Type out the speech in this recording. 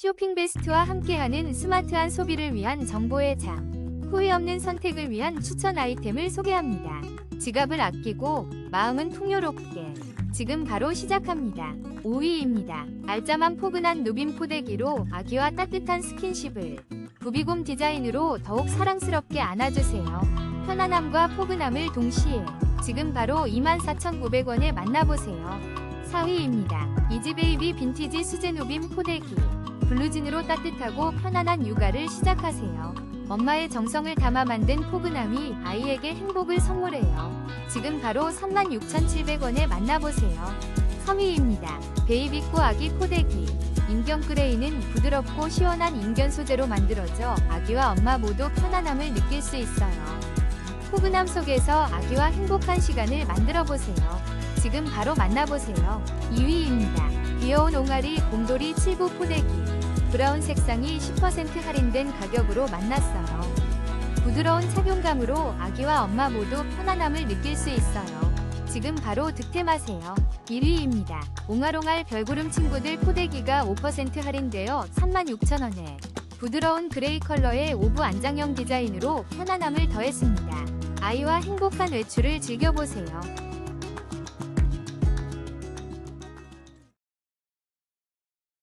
쇼핑 베스트와 함께하는 스마트한 소비를 위한 정보의 장. 후회 없는 선택을 위한 추천 아이템을 소개합니다. 지갑을 아끼고 마음은 풍요롭게. 지금 바로 시작합니다. 5위입니다. 알짜만 포근한 누빔 포대기로 아기와 따뜻한 스킨십을 부비곰 디자인으로 더욱 사랑스럽게 안아주세요. 편안함과 포근함을 동시에 지금 바로 24,900원에 만나보세요. 4위입니다. 이지베이비 빈티지 수제 누빔 포대기 블루진으로 따뜻하고 편안한 육아를 시작하세요. 엄마의 정성을 담아 만든 포근함이 아이에게 행복을 선물해요. 지금 바로 36,700원에 만나보세요. 3위입니다. 베이비꼬 아기 포대기. 인견 그레이는 부드럽고 시원한 인견 소재로 만들어져 아기와 엄마 모두 편안함을 느낄 수 있어요. 포근함 속에서 아기와 행복한 시간을 만들어 보세요. 지금 바로 만나보세요. 2위입니다. 귀여운 옹알이 곰돌이 7부 포대기. 브라운 색상이 10% 할인된 가격으로 만났어요. 부드러운 착용감으로 아기와 엄마 모두 편안함을 느낄 수 있어요. 지금 바로 득템하세요. 1위입니다. 옹알옹알 별구름 친구들 포대기가 5% 할인되어 36,000원에 부드러운 그레이 컬러의 오브 안장형 디자인으로 편안함을 더했습니다. 아이와 행복한 외출을 즐겨보세요.